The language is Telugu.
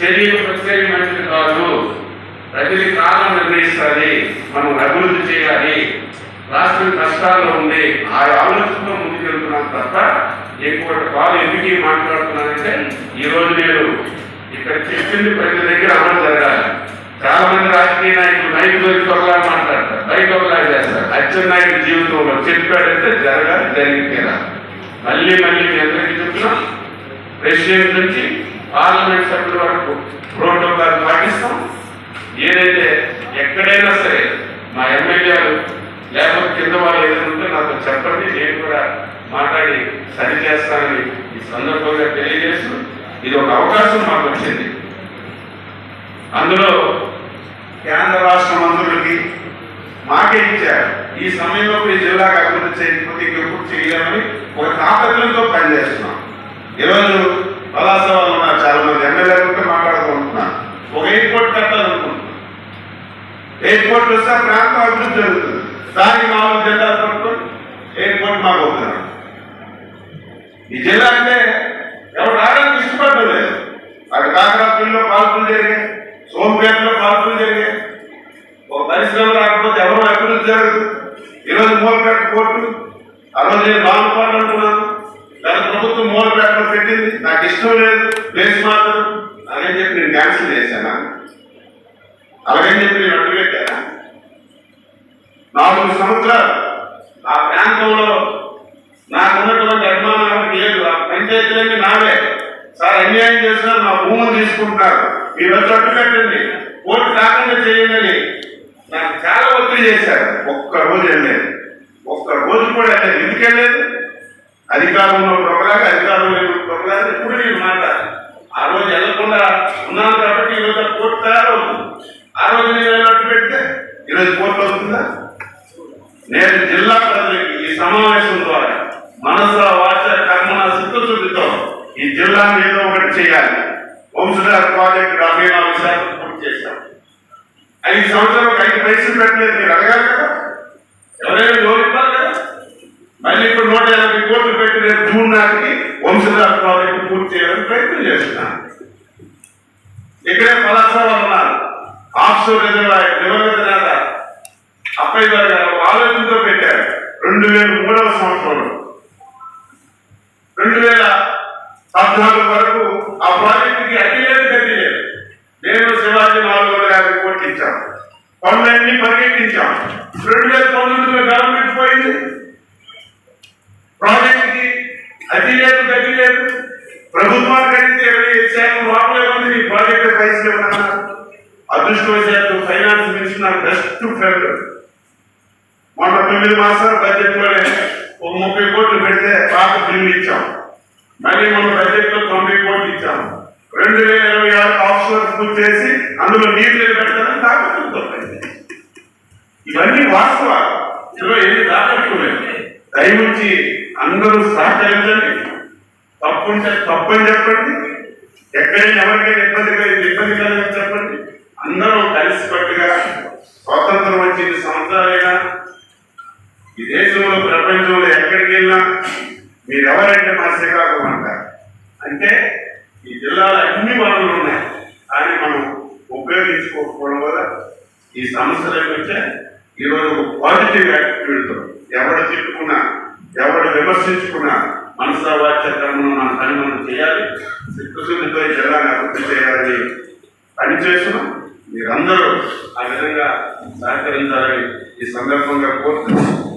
చర్యలు ప్రత్యేక మంచిది కాదు ప్రతిది కాలం నిర్ణయిస్తుంది. మనం అభివృద్ధి చేయాలి. రాష్ట్రం కష్టాల్లో ఉంది. ఆ ఆలోచనతో ముందుకెళ్తున్నాం తప్ప ఎక్కువ కాదు. ఎందుకు మాట్లాడుతున్నానంటే ఈరోజు నేను ఇక్కడ చెప్పింది ప్రతి దగ్గర అమలు జరగాలి. చాలా మంది రాజకీయ నాయకులు నైట్ దొరికి ఒకలా మాట్లాడతారు. బయట ఒకలా చేస్తారు. అచ్చెన్నాయుడు జీవితంలో చెప్పాడంటే జరగాలి జరిగితేరా మళ్ళీ మళ్ళీ మీ అందరికీ చెప్తున్నాం ప్రెసిడెంట్ నుంచి పార్లమెంట్ సభ్యుల వరకు ప్రోటోకాల్ పాటిస్తాం. ఏదైతే ఎక్కడైనా సరే మా ఎమ్మెల్యేలు లేకపోతే కింద వాళ్ళు ఏదైనా ఉంటే నాతో చెప్పండి నేను కూడా మాట్లాడి సరి చేస్తానని ఈ సందర్భంగా తెలియజేస్తూ ఇది ఒక అవకాశం మాకు వచ్చింది. అందులో కేంద్ర రాష్ట్ర మంత్రులకి మాకే ఇచ్చారు. ఈ సమయంలో ఈ జిల్లాకు అభివృద్ధి చేయకపోతే ఇంకెప్పుడు చేయలేమని ఒక తాపత్రంతో పనిచేస్తున్నాం. ఈరోజు పలాస నాలుగు ఉన్నారు చాలా మాట్లాడుకుంటున్నాను ఒక ఎయిర్పోర్ట్ కట్టాలనుకుంటున్నాం ఎయిర్పోర్ట్ వస్తే ఆ ప్రాంతం అభివృద్ధి జరుగుతుంది. దానికి నాలుగు జెండాలు పట్టుకొని ఎయిర్పోర్ట్ మాకు అవుతున్నారు ఈ జిల్లా అంటే ఎవరు రావడానికి ఇష్టపడడం లేదు. అటు కాకరాపల్లిలో పాల్పులు జరిగాయి సోంపేటలో పాల్పులు జరిగాయి. ఒక పరిశ్రమ రాకపోతే ఎవరు అభివృద్ధి జరగదు. ఈరోజు మూలపేట కోర్టు ఆ రోజు నేను అలాగని చెప్పి నేను నాలుగు సంవత్సరాలు ఆ ప్రాంతంలో నాకున్నటువంటి ఉన్నటువంటి లేదు. ఆ పంచాయతీలన్నీ నావే. సార్ అన్యాయం చేసినా నా భూములు తీసుకుంటారు మీరు వచ్చి అడ్డుపెట్టండి కోర్టు ఓటు కాకుండా చేయండి నాకు చాలా ఒత్తిడి చేశారు. ఒక్క రోజు వెళ్ళలేదు ఒక్క రోజు కూడా వెళ్ళలేదు ఎందుకు వెళ్ళలేదు అధికారంలో ఒకలాగా అధికారంలో లేనప్పుడు ఒకలాగా ఇప్పుడు నేను మాట ఆ రోజు వెళ్ళకుండా ఉన్నాను కాబట్టి ఈరోజు కోర్టు తయారవుతుంది. ఆ రోజు నేను వెళ్ళినట్టు పెడితే ఈరోజు కోర్టు అవుతుందా? నేను జిల్లా ప్రజలకి ఈ సమావేశం ద్వారా మనసు వాచ కర్మన సిద్ధశుద్ధితో ఈ జిల్లాని ఏదో ఒకటి చేయాలి. వంశధార ప్రాజెక్ట్ డెబ్బై నాలుగు శాతం పూర్తి చేశాం. ఐదు సంవత్సరాలకు ఐదు పైసలు పెట్టలేదు. మీరు అడగాలి కదా? ఎవరైనా జోడిస్తారు కదా? మళ్ళీ ఇప్పుడు నూట యాభై కోట్లు పెట్టి రేపు జూన్ నాటికి వంశధార ప్రాజెక్టు పూర్తి చేయాలని ప్రయత్నం చేస్తున్నాను. ఇక్కడే పలాస వాళ్ళు ఉన్నారు. ఆఫ్షోర్ దివంగత అప్పయ్య గారు ఆలోచనతో పెట్టారు రెండు వేల మూడవ సంవత్సరంలో రెండు వేల పద్నాలుగు వరకు ఆ ప్రాజెక్టుకి నేను శివాజీ నాలుగు వందల యాభై కోట్లు పనులన్నీ పరిగెట్టించాం రెండు వేల పంతొమ్మిదిలో గవర్నమెంట్ పోయింది ప్రాజెక్టుకి లేదు లేదు ప్రభుత్వానికి అడిగితే ఇరవై ఐదు శాతం లోపలే ఉంది ప్రాజెక్టు పైసలు ఇవ్వమన్నారు అదృష్టవశాత్తు ఫైనాన్స్ మినిస్టర్ నాకు బెస్ట్ ఫ్రెండ్ మొన్న తొమ్మిది మాసాలు బడ్జెట్లోనే ఒక ముప్పై కోట్లు పెడితే పాత బిల్లు ఇచ్చాం. మళ్ళీ మన బడ్జెట్లో తొంభై కోట్లు ఇచ్చాము రెండు వేల ఇరవై ఆరు ఆఫ్షోర్ పూర్తి చేసి అందులో నీళ్ళు పెడతారని తాకట్టుతో ఇవన్నీ వాస్తవాలు. ఇందులో ఏది దాకట్టుకోలేదు దయవుంచి అందరూ సహకరించండి. తప్పుంటే తప్పని చెప్పండి. ఎక్కడైనా ఎవరికైనా ఇబ్బందిగా ఇది ఇబ్బంది కలగని చెప్పండి. అందరూ కలిసికట్టుగా స్వాతంత్రం వచ్చి సంవత్సరాలైనా ఈ దేశంలో ప్రపంచంలో ఎక్కడికి వెళ్ళినా మీరెవరంటే మా శ్రీకాకుళం అంటారు. అంటే ఈ జిల్లాలో అన్ని వనరులు ఉన్నాయి. కానీ మనం ఉపయోగించుకోకపోవడం వల్ల ఈ సమస్యలకు వచ్చే ఈరోజు ఒక పాజిటివ్ యాటిట్యూడ్తో ఎవరు తిట్టుకున్నా ఎవరు విమర్శించుకున్నా మనసా వాచ్యకరమును మన పని మనం చేయాలి. చిత్తశుద్ధితో జిల్లాని అభివృద్ధి చేయాలని పనిచేస్తున్నాం మీరందరూ ఆ విధంగా సహకరించాలని ఈ సందర్భంగా కోరుతున్నాను.